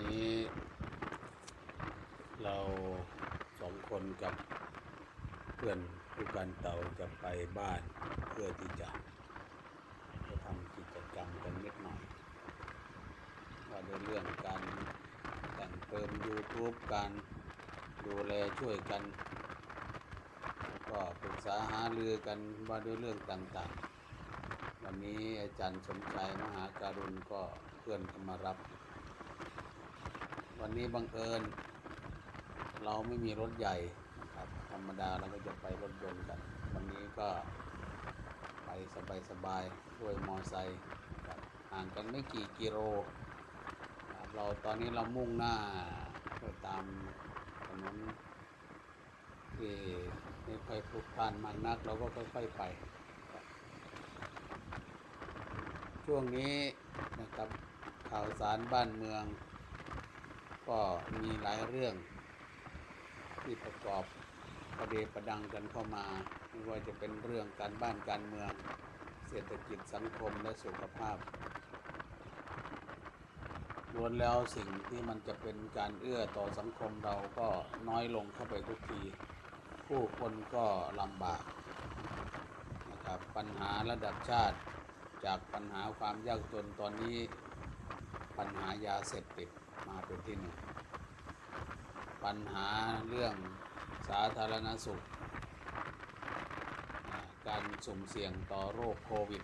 วันนี้ เราสองคนกับเพื่อนผู้การเต่าจะไปบ้านเพื่อที่จะไปทำกิจกรรมกันนิดหน่อยว่าด้วยเรื่องการแต่งเติม YouTube การดูแลช่วยกัน ก็ปรึกษาหารือกันว่าด้วยเรื่องต่างๆ วันนี้อาจารย์สมชายมหาการุณก็เพื่อนก็มารับ วันนี้บังเอิญ เราไม่มีรถใหญ่นะครับ ธรรมดาเราก็จะไปรถยนต์กัน วันนี้ก็ไปสบายๆด้วยมอไซค์ห่างกันไม่กี่กิโลรเราตอนนี้เรามุ่งหน้าไปตามถนนที่ไม่ค่อยพลุกพล่านมากนัก เราก็ค่อยๆไป ช่วงนี้นะครับข่าวสารบ้านเมือง ก็มีหลายเรื่องที่ประกอบประเดประดังกันเข้ามาไม่ว่าจะเป็นเรื่องการบ้านการเมือง เศรษฐกิจสังคมและสุขภาพล้วนแล้วสิ่งที่มันจะเป็นการเอื้อต่อสังคมเราก็น้อยลงเข้าไปทุกทีผู้คนก็ลำบากนะครับปัญหาระดับชาติจากปัญหาความยากจนตอนนี้ ปัญหายาเสพติดมาเป็นที่หนึ่งปัญหาเรื่องสาธารณสุข การสุ่มเสี่ยงต่อโรคโควิด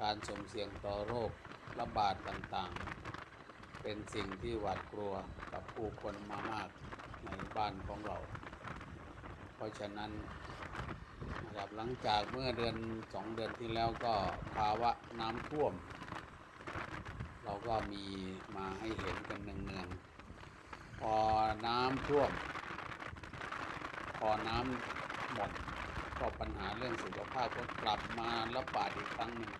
การสุ่มเสี่ยงต่อโรคระบาดต่างๆ เป็นสิ่งที่หวาดกลัวกับผู้คนมามากในบ้านของเรา เพราะฉะนั้นนะครับหลังจากเมื่อเดือนสองเดือนที่แล้วก็ภาวะน้ำท่วม เราก็มีมาให้เห็นกันเนืองๆพอน้ำท่วม พอน้ำหมดก็ปัญหาเรื่องสุขภาพก็กลับมาระบาดอีกครั้งหนึ่ง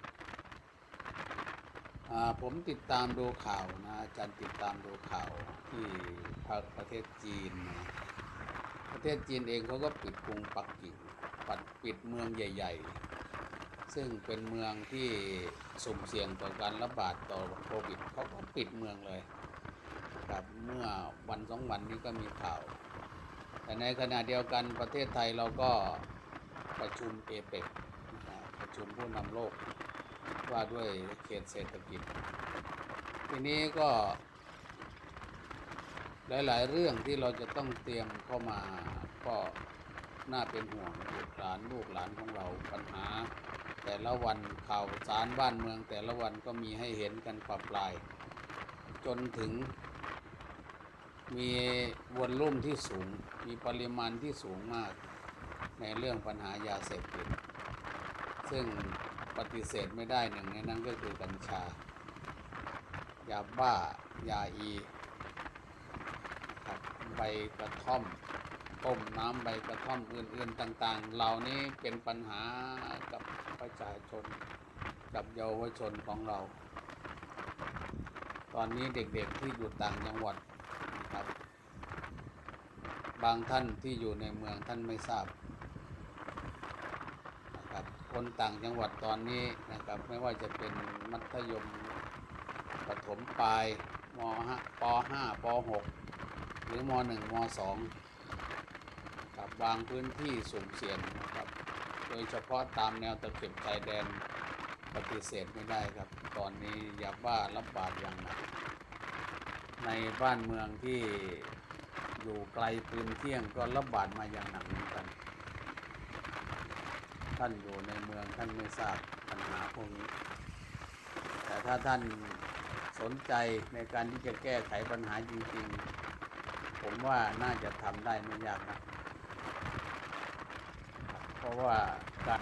ผมติดตามดูข่าวนะอาจารย์ติดตามดูข่าวที่ภาคประเทศจีนนะประเทศจีนเองเขาก็ปิดกรุงปักกิ่งปิดเมืองใหญ่ ๆ ซึ่งเป็นเมืองที่สุ่มเสี่ยงต่อการระบาดต่อโควิดเขาก็ปิดเมืองเลยครับเมื่อวันสองวันนี้ก็มีข่าว แต่ในขณะเดียวกันประเทศไทยเราก็ประชุมเอเปกประชุมผู้นำโลกว่าด้วยเขตเศรษฐกิจ ทีนี้ก็หลาย ๆ เรื่องที่เราจะต้องเตรียมเข้ามาก็น่าเป็นห่วงลูกหลานลูกหลานของเราปัญหา แต่ละวันข่าวสารบ้านเมืองแต่ละวันก็มีให้เห็นกันปรับปลาย จนถึง มีวอลลุ่มที่สูง มีปริมาณที่สูงมาก ในเรื่องปัญหายาเสพติดซึ่งปฏิเสธไม่ได้หนึ่งในนั้นก็คือกัญชา ยาบ้ายาอีครับใบกระท่อมต้มน้ำใบกระท่อมอื่นๆต่าง ๆ เหล่านี้เป็นปัญหากับ ประชาชนกับเยาวชนของเรา ตอนนี้เด็กๆที่อยู่ต่างจังหวัดครับ บางท่านที่อยู่ในเมืองท่านไม่ทราบนะครับคนต่างจังหวัดตอนนี้นะครับไม่ว่าจะเป็นมัธยมประถมปลายมห้าปห้าปหกหรือมหนึ่งมสองครับบางพื้นที่สุ่มเสี่ยงนะครับ ดยเฉพาะตามแนวตะเข็บชายแดนปฏิเสธไม่ได้ครับ ตอนนี้ยาบ้ารับบาดอย่างหนักในบ้านเมืองที่อยู่ไกลปืนเที่ยงก็ระบาดมาอย่างหนักเหมือนกัน ท่านอยู่ในเมืองท่านไม่ทราบปัญหาพวกนี้ แต่ถ้าท่านสนใจในการที่จะแก้ไขปัญหาจริงๆ ผมว่าน่าจะทำได้ไม่ยากนะ เพราะว่าการ